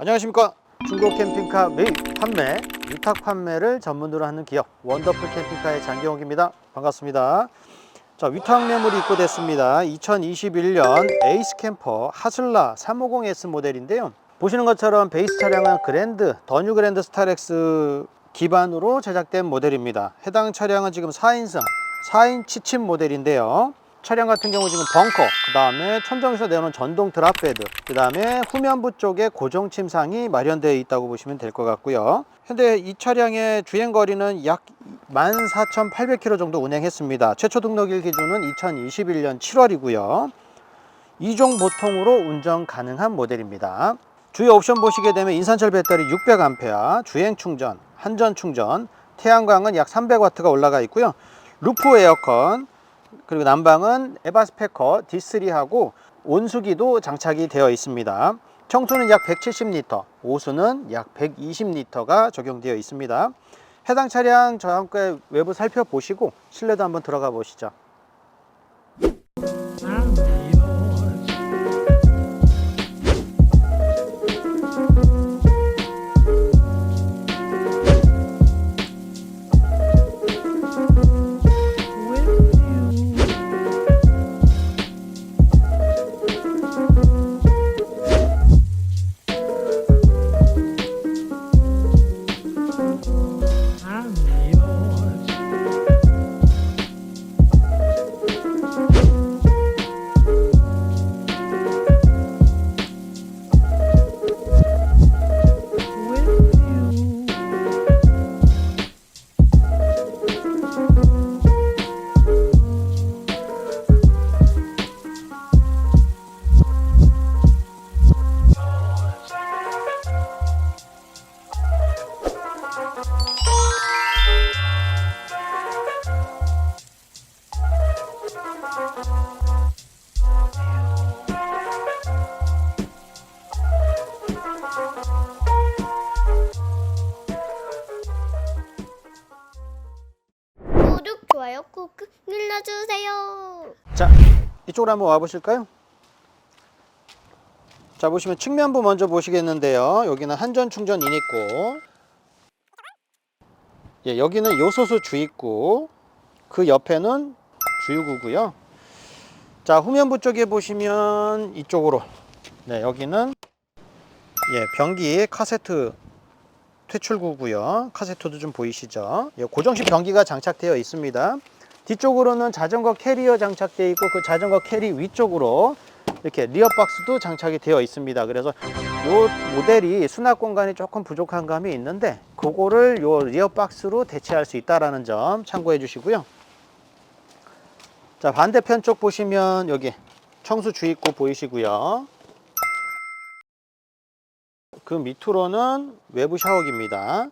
안녕하십니까. 중고 캠핑카 매입 판매 위탁 판매를 전문으로 하는 기업 원더풀 캠핑카의 장경욱입니다. 반갑습니다. 자 위탁 매물이 입고됐습니다. 2021년 에이스 캠퍼 하슬라 350S 모델인데요. 보시는 것처럼 베이스 차량은 그랜드 더뉴 그랜드 스타렉스 기반으로 제작된 모델입니다. 해당 차량은 지금 4인승 4인 치침 모델인데요 차량 같은 경우 지금 벙커, 그 다음에 천정에서 내놓은 전동 드랍베드, 그 다음에 후면부 쪽에 고정 침상이 마련되어 있다고 보시면 될 것 같고요. 현재 이 차량의 주행 거리는 약 14,800km 정도 운행했습니다. 최초 등록일 기준은 2021년 7월이고요. 이종 보통으로 운전 가능한 모델입니다. 주요 옵션 보시게 되면 인산철 배터리 600A, 주행 충전, 한전 충전, 태양광은 약 300W가 올라가 있고요. 루프 에어컨, 그리고 난방은 에바스페커 D3하고 온수기도 장착이 되어 있습니다. 청소는 약 170리터, 오수는 약 120리터가 적용되어 있습니다. 해당 차량 저와 함께 외부 살펴보시고 실내도 한번 들어가 보시죠. 좋아요 꾹꾹 눌러주세요. 자, 이쪽으로 한번 와 보실까요? 자, 보시면 측면부 먼저 보시겠는데요. 여기는 한전 충전 인입구. 예, 여기는 요소수 주입구. 그 옆에는 주유구고요. 자, 후면부 쪽에 보시면 이쪽으로. 네, 여기는 예, 변기 카세트 퇴출구고요. 카세트도 좀 보이시죠? 예, 고정식 변기가 장착되어 있습니다. 뒤쪽으로는 자전거 캐리어 장착되어 있고 그 자전거 캐리 위쪽으로 이렇게 리어 박스도 장착이 되어 있습니다. 그래서 이 모델이 수납 공간이 조금 부족한 감이 있는데 그거를 요 리어 박스로 대체할 수 있다라는 점 참고해 주시고요. 자 반대편 쪽 보시면 여기 청수 주입구 보이시고요. 그 밑으로는 외부 샤워기입니다.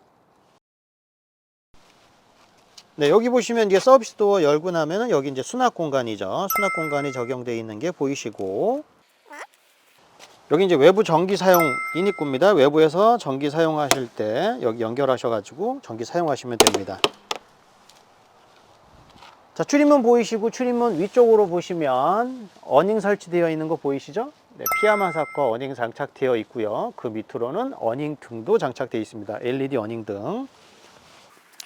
네, 여기 보시면 이제 서비스 도어 열고 나면은 여기 이제 수납 공간이죠. 수납 공간이 적용되어 있는 게 보이시고. 여기 이제 외부 전기 사용 인입구입니다. 외부에서 전기 사용하실 때 여기 연결하셔 가지고 전기 사용하시면 됩니다. 자, 출입문 보이시고 출입문 위쪽으로 보시면 어닝 설치되어 있는 거 보이시죠? 네, 피아마사과 어닝 장착되어 있고요. 그 밑으로는 어닝 등도 장착되어 있습니다. LED 어닝 등.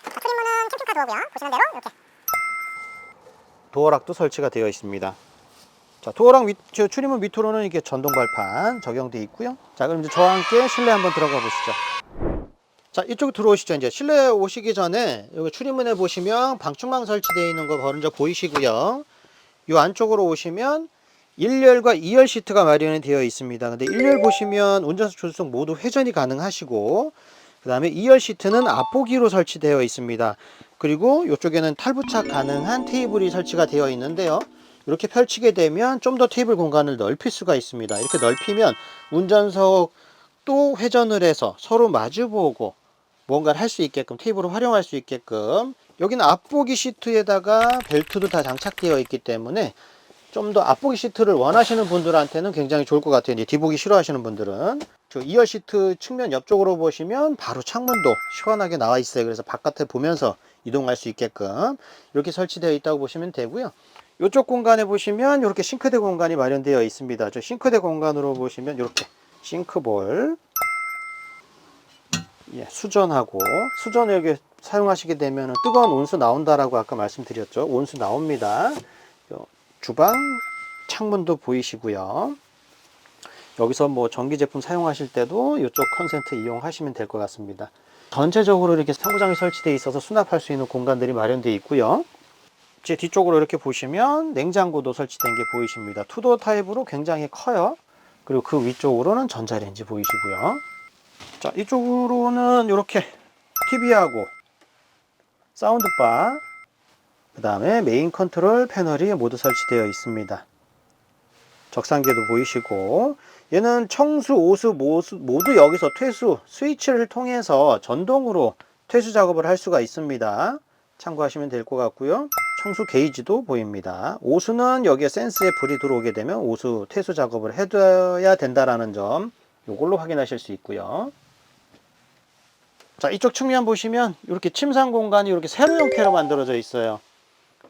프리무는 캠핑카 도어고요. 보시는 대로 이렇게 도어락도 설치가 되어 있습니다. 자, 도어락 밑, 저 출입문 밑으로는 이렇게 전동 발판 적용되어 있고요. 자, 그럼 이제 저와 함께 실내 한번 들어가 보시죠. 자, 이쪽 들어오시죠. 이제 실내 오시기 전에 여기 출입문에 보시면 방충망 설치되어 있는 거 먼저 보이시고요. 이 안쪽으로 오시면 1열과 2열 시트가 마련이 되어 있습니다. 근데 1열 보시면 운전석 조수석 모두 회전이 가능하시고 그 다음에 2열 시트는 앞보기로 설치되어 있습니다. 그리고 이쪽에는 탈부착 가능한 테이블이 설치가 되어 있는데요. 이렇게 펼치게 되면 좀 더 테이블 공간을 넓힐 수가 있습니다. 이렇게 넓히면 운전석 또 회전을 해서 서로 마주보고 뭔가를 할 수 있게끔 테이블을 활용할 수 있게끔 여기는 앞보기 시트에다가 벨트도 다 장착되어 있기 때문에 좀 더 앞보기 시트를 원하시는 분들한테는 굉장히 좋을 것 같아요. 이제 뒤보기 싫어하시는 분들은 저 2열 시트 측면 옆쪽으로 보시면 바로 창문도 시원하게 나와 있어요. 그래서 바깥을 보면서 이동할 수 있게끔 이렇게 설치되어 있다고 보시면 되고요. 이쪽 공간에 보시면 이렇게 싱크대 공간이 마련되어 있습니다. 저 싱크대 공간으로 보시면 이렇게 싱크볼 예, 수전하고 수전을 여기 사용하시게 되면 뜨거운 온수 나온다라고 아까 말씀드렸죠. 온수 나옵니다. 요 주방 창문도 보이시고요. 여기서 뭐 전기 제품 사용하실 때도 이쪽 컨센트 이용하시면 될 것 같습니다. 전체적으로 이렇게 상부장이 설치되어 있어서 수납할 수 있는 공간들이 마련되어 있고요. 제 뒤쪽으로 이렇게 보시면 냉장고도 설치된 게 보이십니다. 투도 타입으로 굉장히 커요. 그리고 그 위쪽으로는 전자레인지 보이시고요. 자, 이쪽으로는 이렇게 TV하고 사운드바, 그 다음에 메인 컨트롤 패널이 모두 설치되어 있습니다. 적상기도 보이시고, 얘는 청수, 오수 모수- 모두 여기서 퇴수, 스위치를 통해서 전동으로 퇴수 작업을 할 수가 있습니다. 참고하시면 될 것 같고요. 청수 게이지도 보입니다. 오수는 여기에 센스에 불이 들어오게 되면 오수 퇴수 작업을 해둬야 된다라는 점, 이걸로 확인하실 수 있고요. 자, 이쪽 측면 보시면 이렇게 침상 공간이 이렇게 세로 형태로 만들어져 있어요.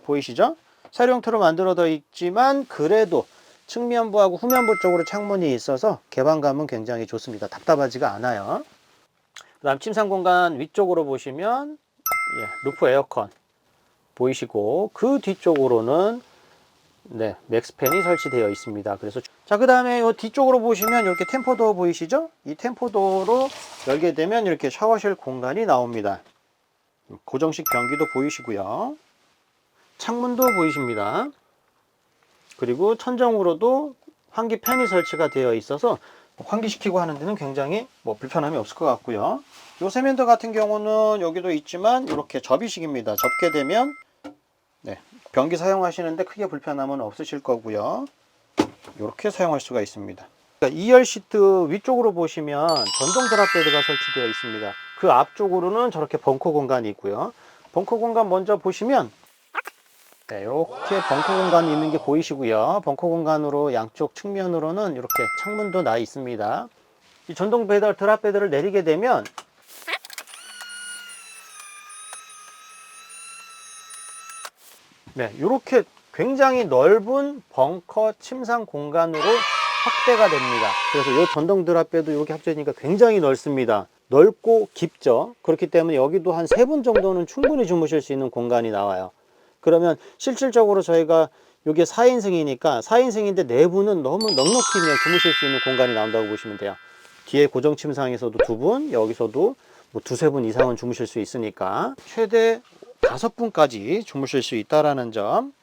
보이시죠? 세로 형태로 만들어져 있지만 그래도 측면부하고 후면부 쪽으로 창문이 있어서 개방감은 굉장히 좋습니다. 답답하지가 않아요. 그 다음 침상 공간 위쪽으로 보시면 예, 루프 에어컨 보이시고 그 뒤쪽으로는 네, 맥스팬이 설치되어 있습니다. 그래서 자, 그다음에 이 뒤쪽으로 보시면 이렇게 템포도 보이시죠? 이 템포도로 열게 되면 이렇게 샤워실 공간이 나옵니다. 고정식 변기도 보이시고요. 창문도 보이십니다. 그리고 천정으로도 환기 팬이 설치가 되어 있어서 환기시키고 하는 데는 굉장히 뭐 불편함이 없을 것 같고요. 요 세면대 같은 경우는 여기도 있지만 이렇게 접이식입니다. 접게 되면 네, 변기 사용하시는데 크게 불편함은 없으실 거고요. 이렇게 사용할 수가 있습니다. 그러니까 2열 시트 위쪽으로 보시면 전동 드랍베드가 설치되어 있습니다. 그 앞쪽으로는 저렇게 벙커 공간이 있고요. 벙커 공간 먼저 보시면 네, 이렇게 벙커 공간이 있는 게 보이시고요. 벙커 공간으로 양쪽 측면으로는 이렇게 창문도 나 있습니다. 이 전동 배달 드랍베드를 내리게 되면 네, 이렇게 굉장히 넓은 벙커 침상 공간으로 확대가 됩니다. 그래서 이 전동 드랍배도 이렇게 합쳐지니까 굉장히 넓습니다. 넓고 깊죠. 그렇기 때문에 여기도 한 세 분 정도는 충분히 주무실 수 있는 공간이 나와요. 그러면 실질적으로 저희가 이게 4인승이니까 4인승인데 내부는 너무 넉넉히 그냥 주무실 수 있는 공간이 나온다고 보시면 돼요. 뒤에 고정 침상에서도 두 분, 여기서도 뭐 두세 분 이상은 주무실 수 있으니까 최대 다섯 분까지 주무실 수 있다라는 점.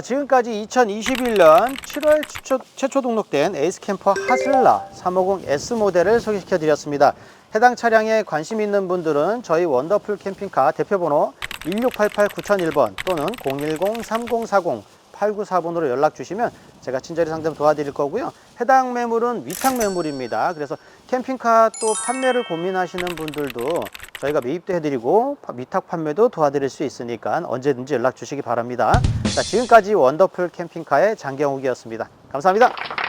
자, 지금까지 2021년 7월 최초, 최초 등록된 에이스 캠퍼 하슬라 350S 모델을 소개시켜 드렸습니다. 해당 차량에 관심 있는 분들은 저희 원더풀 캠핑카 대표번호 1688-9001번 또는 010-3040-894번으로 연락 주시면 제가 친절히 상담 도와드릴 거고요. 해당 매물은 위탁 매물입니다. 그래서 캠핑카 또 판매를 고민하시는 분들도 저희가 매입도 해드리고 파- 위탁 판매도 도와드릴 수 있으니까 언제든지 연락 주시기 바랍니다. 자, 지금까지 원더풀 캠핑카의 장경욱이었습니다. 감사합니다.